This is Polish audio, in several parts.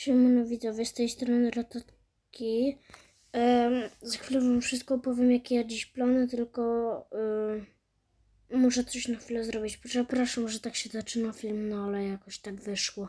Siemano widzowie, z tej strony Ratatki. Um, za chwilę wam wszystko opowiem, jakie ja dziś plany, tylko em, muszę coś na chwilę zrobić. Przepraszam, że tak się zaczyna film, no ale jakoś tak wyszło.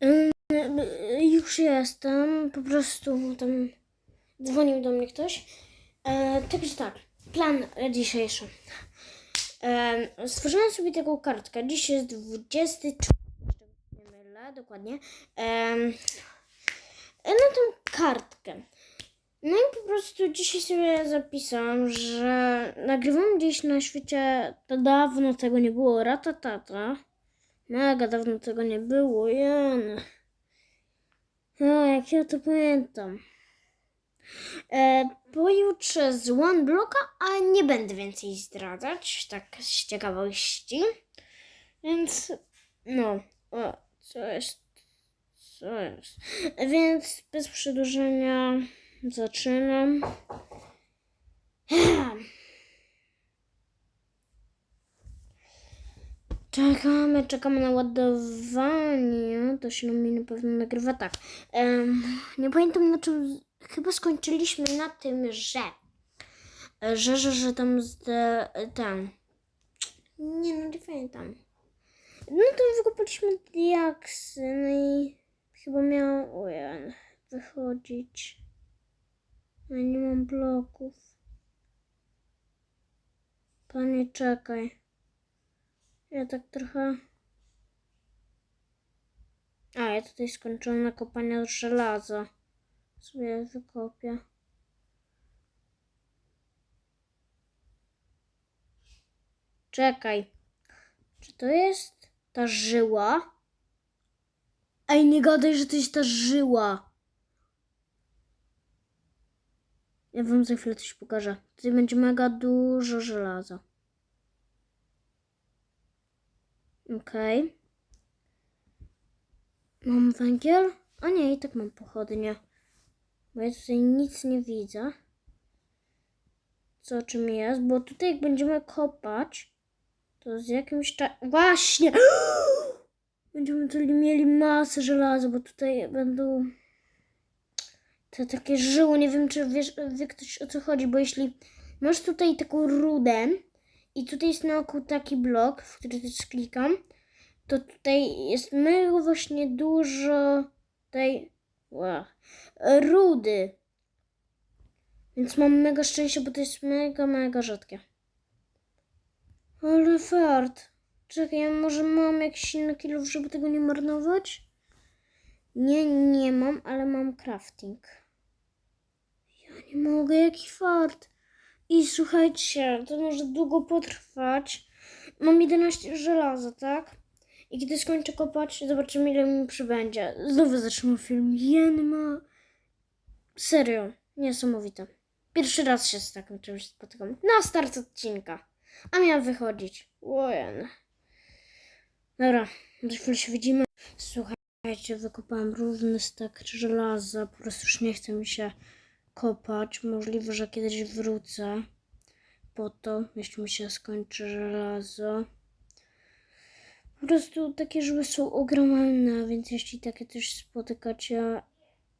Em, już jestem, po prostu tam dzwonił do mnie ktoś. E, także tak, plan dzisiejszy. Em, stworzyłam sobie taką kartkę. Dziś jest 24 dokładnie, em, na tą kartkę. No i po prostu dzisiaj sobie zapisałam, że nagrywam gdzieś na świecie, to dawno tego nie było, ratatata. Mega dawno tego nie było, Jan. No, jak ja to pamiętam. E, pojutrze z One Blocka, a nie będę więcej zdradzać, tak z ciekawości. Więc, no, o, co jest, co jest. Więc bez przedłużenia zaczynam. Czekamy, czekamy na ładowanie. To się mi na pewno nagrywa tak. Em, nie pamiętam na czym. Chyba skończyliśmy na tym, że. Że, że, że tam z ten. Nie no, nie pamiętam. No to wykopaliśmy diaksy, no i chyba miał ojej, wychodzić. Ja nie mam bloków. Panie, czekaj. Ja tak trochę... A, ja tutaj skończyłam nakopania żelaza. Sobie wykopię. Czekaj. Czy to jest ta żyła? Ej, nie gadaj, że to jest ta żyła. Ja wam za chwilę coś pokażę. Tutaj będzie mega dużo żelaza. Okej. Mam węgiel? A nie, i tak mam pochodnie. Bo ja tutaj nic nie widzę. Co czym jest, bo tutaj jak będziemy kopać, to z jakimś czasem... Właśnie! Będziemy tutaj mieli masę żelaza, bo tutaj będą te takie żyło. Nie wiem, czy wiesz, wie ktoś o co chodzi, bo jeśli masz tutaj taką rudę i tutaj jest na taki blok, w który też klikam, to tutaj jest mega właśnie dużo tej ła, rudy. Więc mam mega szczęście, bo to jest mega, mega rzadkie. Ale fart. Czekaj, ja może mam jakiś inny kilów, żeby tego nie marnować? Nie, nie mam, ale mam crafting. Ja nie mogę, jaki fart. I słuchajcie, to może długo potrwać. Mam 11 żelaza, tak? I kiedy skończę kopać, zobaczymy ile mi przybędzie. Znowu zaczynam film. Jen ma... Serio, niesamowite. Pierwszy raz się z takim czymś spotykam. Na start odcinka. A miałam wychodzić. Łojen. Dobra, za chwilę się widzimy. Słuchajcie, wykopałem równy stak żelaza. Po prostu już nie chce mi się kopać. Możliwe, że kiedyś wrócę po to, jeśli mi się skończy żelazo. Po prostu takie żyły są ogromne, więc jeśli takie coś spotykacie...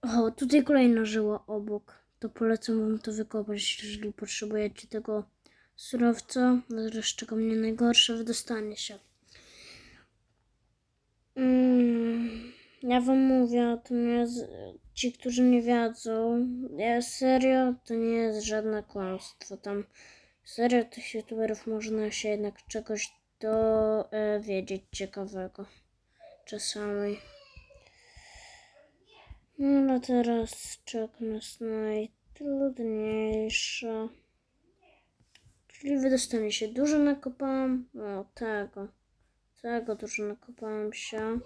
O, tutaj kolejna żyła obok. To polecam wam to wykopać, jeżeli potrzebujecie tego surowca. Zresztą czeka mnie najgorsze wydostanie się. Mm, ja wam mówię o tym, ja z, ci, którzy nie wiedzą, ja serio, to nie jest żadne kłamstwo. Tam serio tych youtuberów można się jednak czegoś dowiedzieć ciekawego czasami. No ale teraz czeka nas najtrudniejsze. Czyli wydostanie się. Dużo nakopałam. O, tego. Tego dużo nakopałam się.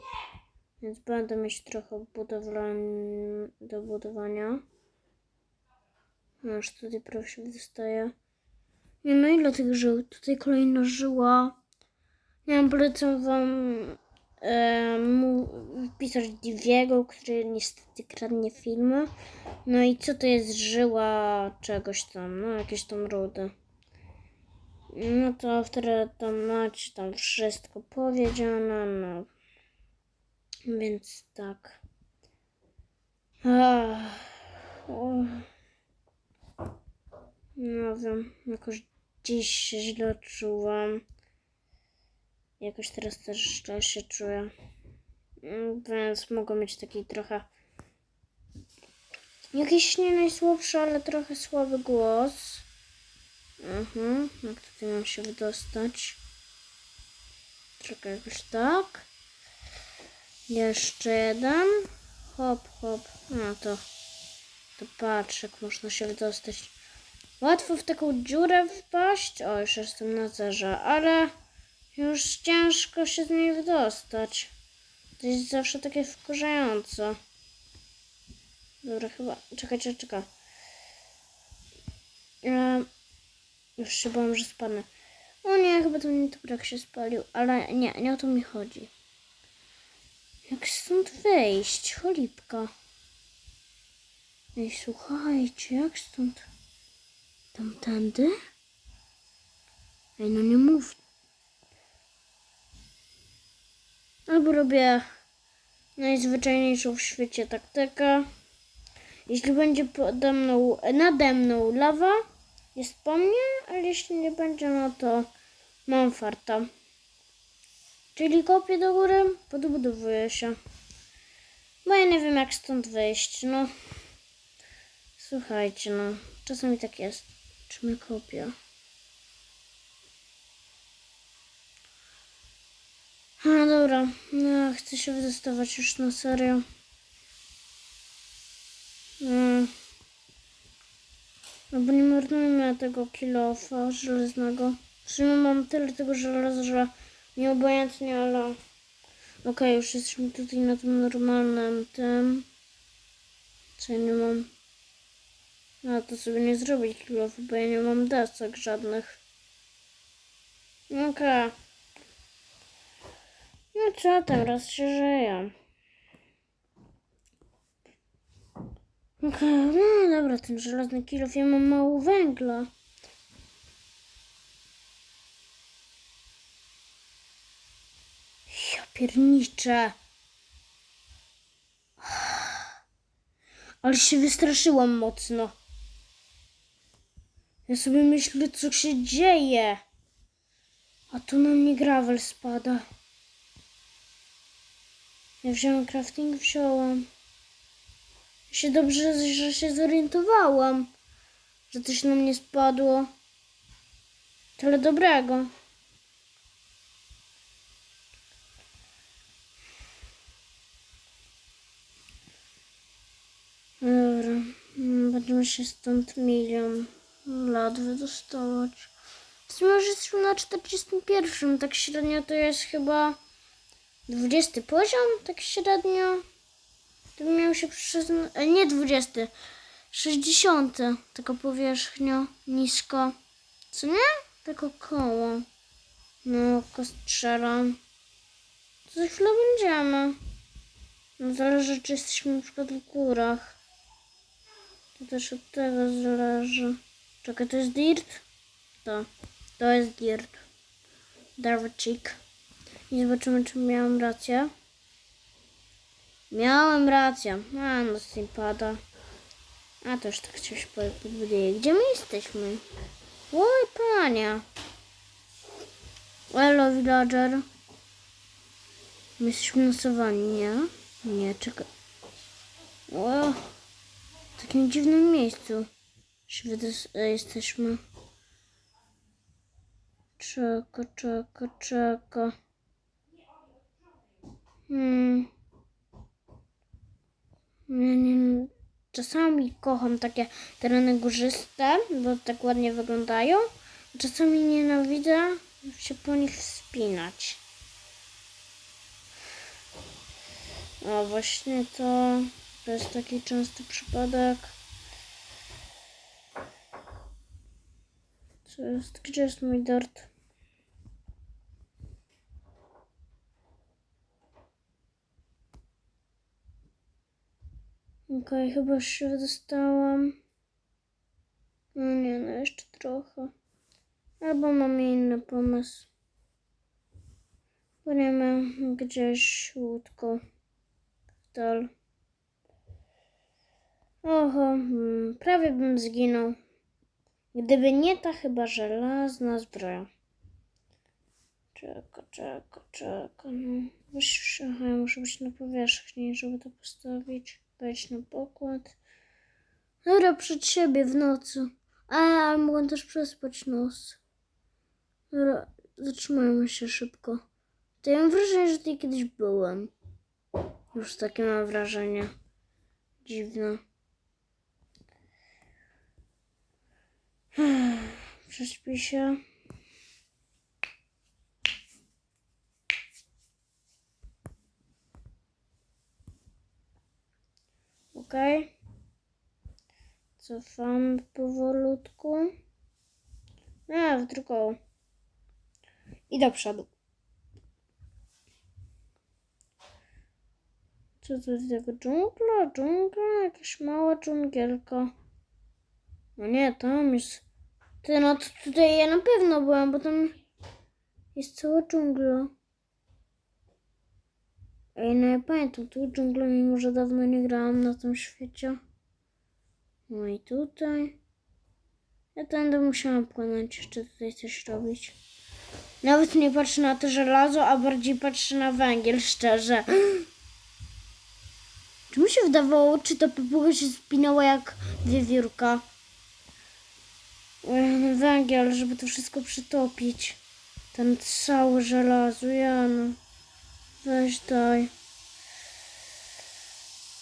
Więc będę mieć trochę do budowania. No, Aż tutaj prawie się wydostaje. Nie no ile tych żył? Tutaj kolejna żyła. Nie wiem, polecam wam e, mu który niestety kradnie filmy. No i co to jest żyła czegoś tam, no jakieś tam rudy. No to wtedy tam macie tam wszystko powiedziane, no. Więc tak. Ach, o. Nie wiem, jakoś dziś się źle czułam. Jakoś teraz też źle się czuję. Więc mogę mieć taki trochę. Jakiś nie najsłabszy, ale trochę słaby głos. Mhm, jak tutaj mam się wydostać? Czekaj, jakoś tak. Jeszcze jeden. Hop, hop. No to, to patrz, jak można się wydostać. Łatwo w taką dziurę wpaść. O, już jestem na zerze, ale już ciężko się z niej wydostać. To jest zawsze takie wkurzające. Dobra, chyba. Czekajcie, czekaj. Eee, już się bałam, że spadnę. O nie, chyba ten tubrak się spalił, ale nie, nie o to mi chodzi. Jak stąd wejść? Cholipka. Ej, słuchajcie, jak stąd? Tamtędy? Ej, no nie mów. Albo robię najzwyczajniejszą w świecie taktykę. Jeśli będzie pode mną, nade mną lawa, jest po mnie, ale jeśli nie będzie, no to mam farta. Czyli kopię do góry, podbudowuję się. Bo ja nie wiem jak stąd wyjść, no. Słuchajcie, no. Czasami tak jest. Czy mnie kopię? No dobra, no, chcę się wydostawać już na serio. Mm. No bo nie marnujmy tego kilofa żelaznego. Sumie mam tyle tego żelaza, że nie obojętnie, ale... Okej, już jesteśmy tutaj na tym normalnym tym. Co ja nie mam? A to sobie nie zrobić kilofu, bo ja nie mam desek żadnych. Okej. No co tam, raz się żyje. Okej, no dobra, ten żelazny kilof, ja mam mało węgla. Ja pierniczę. Ale się wystraszyłam mocno. Ja sobie myślę, co się dzieje. A tu na mnie gravel spada. Ja wziąłem crafting, wziąłem. Się dobrze, że się zorientowałam, że coś na mnie spadło. Tyle dobrego. Dobra, będziemy się stąd milion lat wydostawać. W sumie już jesteśmy na 41, tak średnio to jest chyba 20 poziom, tak średnio. To miał się przyznać, nie 20, 60, taka powierzchnia, nisko. Co nie? Tylko koło. No, strzelam. To za chwilę będziemy. No zależy, czy jesteśmy na przykład w górach. To też od tego zależy. Czekaj, to jest dirt? To. To jest dirt. Darwicik. I zobaczymy, czy miałam rację. Miałem rację. A, no z tym pada. A, to już tak coś podbuduję. Gdzie my jesteśmy? Oj, panie. Hello, villager. My jesteśmy na sawannie, nie? Nie, czekaj. O, w takim dziwnym miejscu się wydos- e, jesteśmy. Czeka, czeka, czeka. Hmm. Czasami kocham takie tereny górzyste, bo tak ładnie wyglądają. Czasami nienawidzę się po nich wspinać. A właśnie to, to jest taki częsty przypadek. Co jest? Gdzie jest mój dart? Okej, chyba już się wydostałam. No nie, no jeszcze trochę. Albo mam inny pomysł. Płyniemy gdzieś łódką w dal. Oho, hmm, prawie bym zginął. Gdyby nie ta chyba żelazna zbroja. Czeka, czeka, czeka, no. Aha, ja muszę być na powierzchni, żeby to postawić. Wejść na pokład. Dobra, przed siebie w nocy. A, ale mogę też przespać nos. Dobra, zatrzymajmy się szybko. To ja mam wrażenie, że tutaj kiedyś byłem. Już takie mam wrażenie. Dziwne. Prześpi się. Okej. Cofamy powolutku. A, w drugą. I do przodu. Co to jest tego dżungla? Dżungla? Jakaś mała dżungielka. No nie, tam jest. Ty, no to tutaj ja na pewno byłam, bo tam jest cała dżungla. Ej, no ja pamiętam tu dżunglę, mimo że dawno nie grałam na tym świecie. No i tutaj. Ja będę musiała płynąć, jeszcze tutaj coś robić. Nawet nie patrzę na to żelazo, a bardziej patrzę na węgiel, szczerze. Czy mi się wydawało, czy ta papuga się spinała jak wiewiórka? Ech, Węgiel, żeby to wszystko przytopić. Ten cały żelazo, Jano. Weź daj.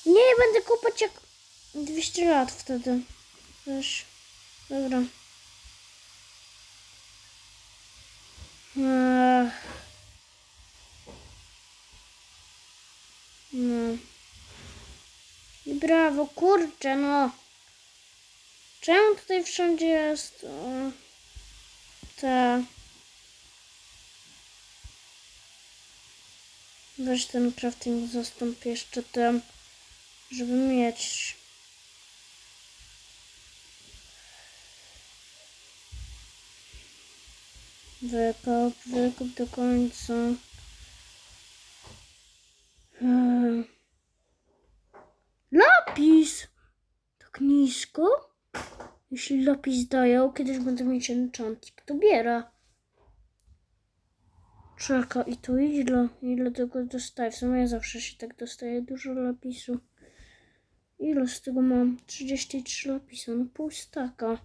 Nie, będę kopać jak 200 lat wtedy. Weź. Dobra. No. I brawo, kurczę, no. Czemu tutaj wszędzie jest o, te... Weź ten crafting zastąp jeszcze tym, żeby mieć. Wykop, wykop do końca. Hmm. Lapis! Tak nisko? Jeśli lapis dają, kiedyś będę mieć enchantik, to biera. Czeka, i to ile? Ile tego dostaję? W sumie ja zawsze się tak dostaję dużo lapisu. Ile z tego mam? 33 lapisu, no pół staka.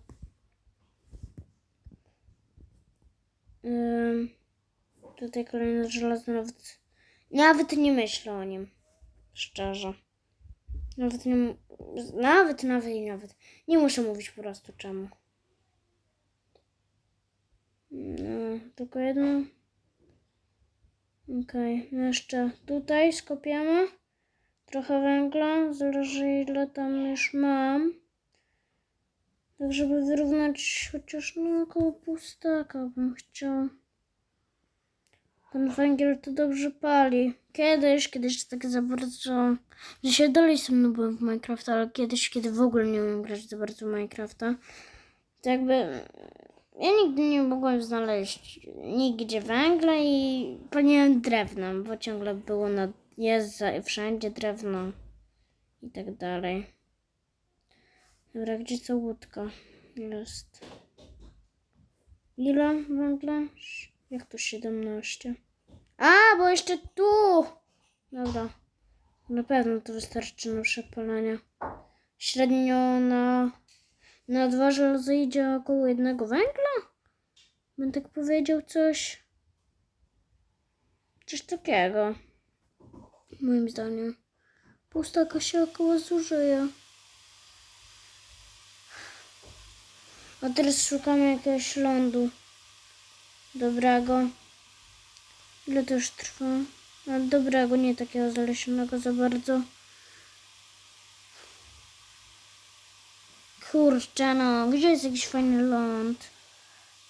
Ym, tutaj kolejny żelazny, nawet, nawet nie myślę o nim. Szczerze. Nawet nie, nawet, nawet i nawet. Nie muszę mówić po prostu czemu. No, tylko jedno. Okej, jeszcze tutaj skopiemy trochę węgla, zależy ile tam już mam. Tak, żeby wyrównać chociaż no około pustaka bym chciał. Ten węgiel to dobrze pali. Kiedyś, kiedyś tak za bardzo... Się dalej ze mną byłem w Minecrafta, ale kiedyś, kiedy w ogóle nie umiem grać za bardzo Minecrafta, to jakby ja nigdy nie mogłem znaleźć nigdzie węgla i paliłem drewnem, bo ciągle było na, jest wszędzie drewno i tak dalej. Dobra, gdzie ta łódka jest? Ile węgla? Jak to 17? A, bo jeszcze tu! Dobra. Na pewno to wystarczy na przepalenie. Średnio na, na dwa żelaza około jednego węgla? Bym tak powiedział coś. Coś takiego. Moim zdaniem. Pustaka się około zużyje. A teraz szukamy jakiegoś lądu. Dobrego. Ile to już trwa? No, dobrego, nie takiego zalesionego za bardzo. Kurczę, no, gdzie jest jakiś fajny ląd?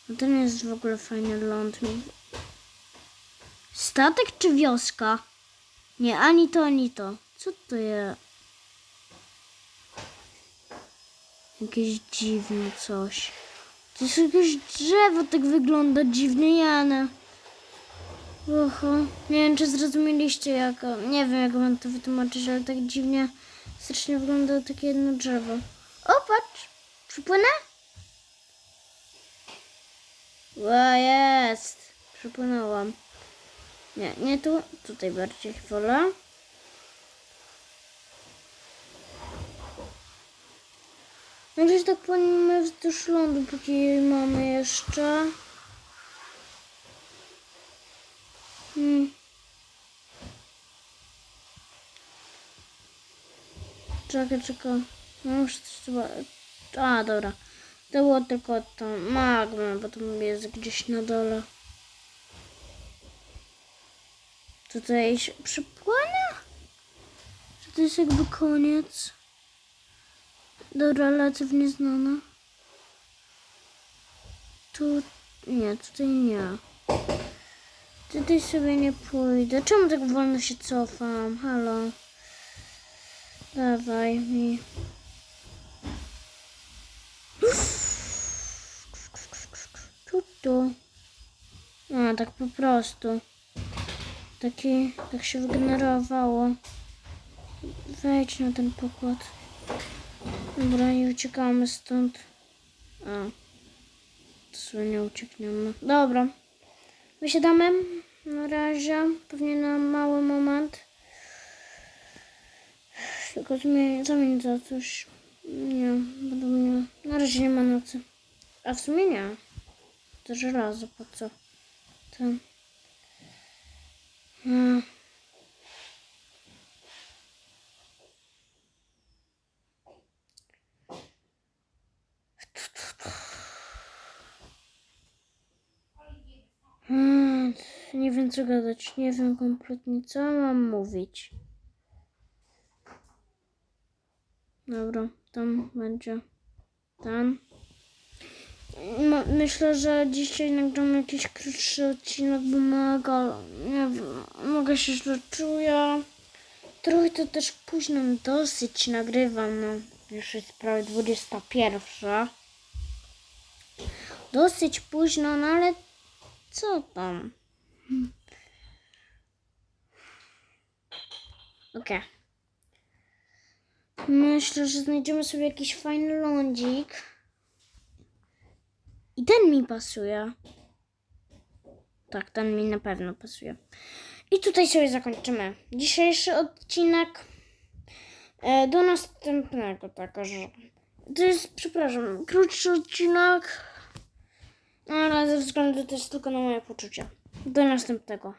No to nie jest w ogóle fajny ląd. Statek czy wioska? Nie, ani to, ani to. Co to jest? Jakieś dziwne coś. To jest jakieś drzewo, tak wygląda dziwnie, Jana. Oho, nie wiem czy zrozumieliście jak, nie wiem jak mam to wytłumaczyć, ale tak dziwnie Strasznie wygląda takie jedno drzewo. O, patrz! Przypłynę? O, jest! Przypłynęłam. Nie, nie tu. Tutaj bardziej wolę. No gdzieś tak płyniemy wzdłuż lądu, póki mamy jeszcze. Hmm. Czekaj, czekaj. No już coś trzeba... A, dobra. To było tylko to magma, bo to jest gdzieś na dole. Tutaj się przypłynę? Czy to jest jakby koniec? Dobra, lecę w nieznane. Tu... Nie, tutaj nie. Tutaj sobie nie pójdę. Czemu tak wolno się cofam? Halo. Dawaj mi. Tu, tu. A, tak po prostu. Taki, tak się wygenerowało. Wejdź na ten pokład. Dobra, i uciekamy stąd. A. To sobie nie uciekniemy. Dobra. Wysiadamy. Na razie. Pewnie na mały moment. Tylko zmienię, zamienię za coś. Nie, będą mnie. Na razie nie ma nocy. A w sumie nie. To żelazo, po co? A. Hmm, nie wiem co gadać, nie wiem kompletnie co mam mówić. Dobra, tam będzie ten. M- myślę, że dzisiaj nagram jakiś krótszy odcinek, bo mega, nie wiem, mogę się źle czuję. Trochę to też późno dosyć nagrywam, no. Już jest prawie 21. Dosyć późno, no ale co tam? Okej. Myślę, że znajdziemy sobie jakiś fajny lądzik. I ten mi pasuje. Tak, ten mi na pewno pasuje. I tutaj sobie zakończymy dzisiejszy odcinek. E, do następnego, tak, że. To jest, przepraszam, krótszy odcinek. Ale ze względu też tylko na moje poczucia. Do następnego.